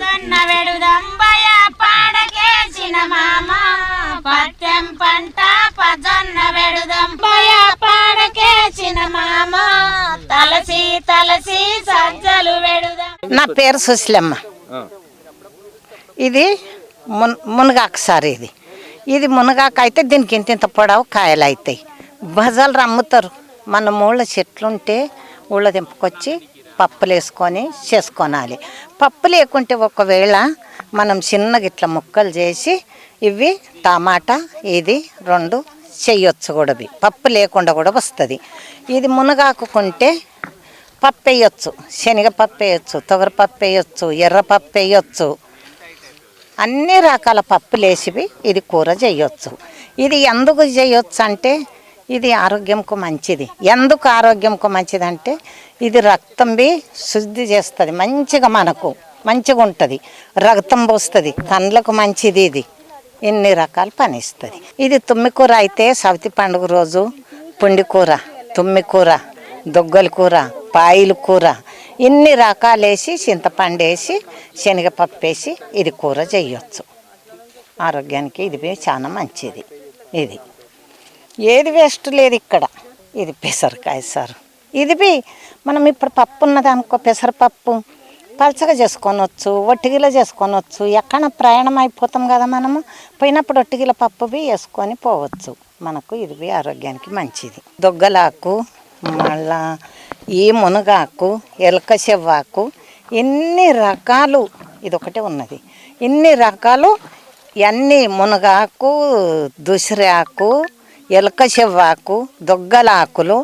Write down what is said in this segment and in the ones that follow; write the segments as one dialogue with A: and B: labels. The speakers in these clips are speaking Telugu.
A: జొన్న వెడుదంబయ పాడకేసిన మామ. పత్యం పంట పజొన్న వెడుదంబయ పాడకేసిన మామ. తలసి తలసి సజ్జలు వెడుదం
B: నా పేరు సుశీలమ్మ. ఇది మున్ మునగాకు సార్ ఇది. ఇది మునగాకు అయితే దీనికి ఇంత ఇంత పొడవు కాయలు అవుతాయి. బజాలు అమ్ముతారు మన మూళ్ళ చెట్లు ఉంటే ఊళ్ళో దింపుకొచ్చి పప్పులు వేసుకొని చేసుకోనాలి. పప్పు లేకుంటే ఒకవేళ మనం చిన్నగా ఇట్లా ముక్కలు చేసి ఇవి టమాటా ఇది రెండు చెయ్యొచ్చు కూడా పప్పు లేకుండా కూడా వస్తుంది. ఇది మునగాకుంటే పప్పు వేయొచ్చు శనగపప్పు వేయచ్చు తొగరపప్పు వేయొచ్చు ఎర్రపప్పు వేయొచ్చు అన్ని రకాల పప్పులు వేసివి ఇది కూర చేయొచ్చు ఇది ఎందుకు చేయొచ్చు అంటే ఇది ఆరోగ్యంకు మంచిది. ఎందుకు ఆరోగ్యంకు మంచిది అంటే ఇది రక్తం బి శుద్ధి చేస్తుంది. మంచిగా మనకు మంచిగా ఉంటుంది. రక్తం పోస్తుంది. కండ్లకు మంచిది ఇది. ఇన్ని రకాల పనిస్తుంది. ఇది తుమ్మి కూర అయితే సవితి పండుగ రోజు పుండి కూర తుమ్మి కూర దొగ్గల కూర పాయిల కూర ఇన్ని రకాలు వేసి చింతపండు వేసి శనగపప్పు వేసి ఇది కూర చేయొచ్చు. ఆరోగ్యానికి ఇది చాలా మంచిది. ఇది. ఏది వేస్ట్ లేదు ఇక్కడ. ఇది పెసరకాయ సార్. ఇది బి మనం ఇప్పుడు పప్పు ఉన్నది అనుకో పెసరపప్పు పలచగా చేసుకొనవచ్చు ఒట్టిగిలో చేసుకొనవచ్చు ఎక్కడ ప్రయాణం అయిపోతాం కదా మనము పోయినప్పుడు ఒట్టిగిల పప్పు బి వేసుకొని పోవచ్చు. మనకు ఇది బి ఆరోగ్యానికి మంచిది. దొగ్గలాకు మళ్ళా ఈ మునగాకు ఎలక చెవ్వాకు ఎన్ని రకాలు ఇది ఒకటే ఉన్నది. ఇన్ని రకాలు? ఇవన్నీ మునగాకు దుసిరాకు ఎలక చెవ్వాకు దొగ్గలాకులు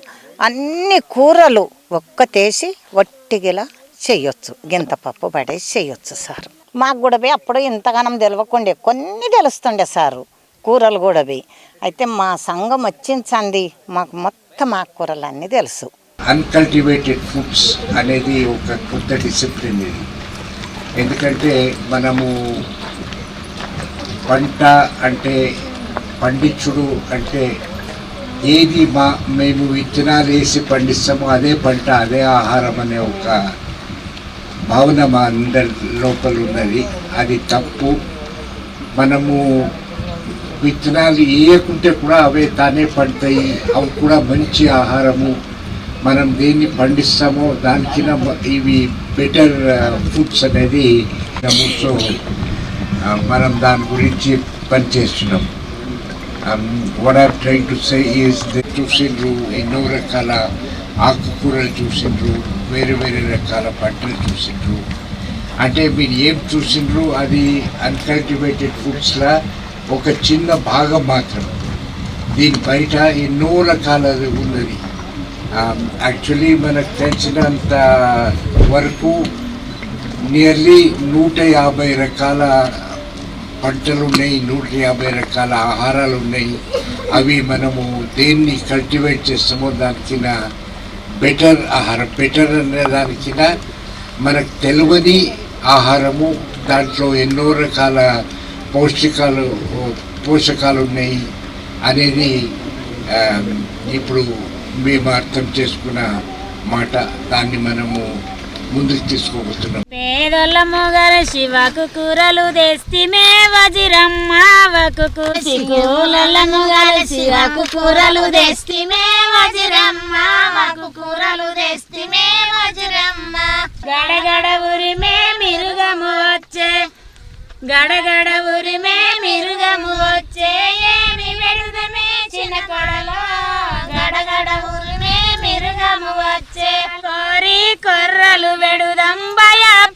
B: అన్ని కూరలు ఒక్కతేసి వట్టిగిలా చేయొచ్చు. గింత పప్పు పడేసి చేయొచ్చు సార్. మాకు కూడా పోయి అప్పుడు ఇంతగానం తెలియకుండే కొన్ని తెలుస్తుండే సారు కూరలు కూడా పోయి అయితే మా సంఘం వచ్చించండి మాకు మొత్తం ఆకుకూరలు అన్నీ తెలుసు.
C: అన్కల్టివేటెడ్ ఫుడ్స్ అనేది ఒక కొత్త డిసిప్లిన్ ఇది. ఎందుకంటే మనము పంట అంటే పండించుడు అంటే ఏది మా మేము విత్తనాలు వేసి పండిస్తామో అదే పంట అదే ఆహారం అనే ఒక భావన మా అందరి లోపల ఉన్నది. అది తప్పు. మనము విత్తనాలు వేయకుంటే కూడా అవే తానే పండుతాయి. అవి కూడా మంచి ఆహారము. మనం దేన్ని పండిస్తామో దానికి ఇవి బెటర్ ఫుడ్స్ అనేది సో మనం దాని గురించి పనిచేస్తున్నాం. What I trying to say is చూసిండ్రు ఎన్నో రకాల ఆకుకూరలు చూసిండ్రు వేరే వేరే రకాల పంటలు చూసిండ్రు అంటే మీరు ఏం చూసిండ్రు? అది అన్కల్టివేటెడ్ ఫుడ్స్లా ఒక చిన్న భాగం మాత్రం. దీని బయట ఎన్నో రకాల ఉన్నది. Um, యాక్చువల్లీ మనకు తెలిసినంత వరకు నియర్లీ నూట యాభై రకాల పంటలు ఉన్నాయి నూట యాభై రకాల ఆహారాలు ఉన్నాయి అవి మనము దేన్ని కల్టివేట్ చేస్తామో దానికిన బెటర్ ఆహారం బెటర్ అనే దానికిన మనకు తెలియని ఆహారము. దాంట్లో ఎన్నో రకాల పౌష్టికాలు పోషకాలు ఉన్నాయి అనేది ఇప్పుడు మేము అర్థం చేసుకున్న మాట. దాన్ని మనము ముందుకు తీసుకోబోతున్నాం
A: పేదోళ్ళముగర శివకు కూరలు తెస్తిమే వజిరమ్మావకు కూరలముగర శివకు కూరలు తెస్తిమే వజిరమ్మావకు కూరలు తెస్తిమే వజిరమ్మ గడగడ ఉరిమే మిరుగము వచ్చే. గడగడ ఉరిమే మిరుగము వచ్చే. ఏమి వెడుదమే చిన్న కొడలో. గడగడ ఉరి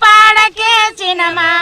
A: పాడకేసిన మా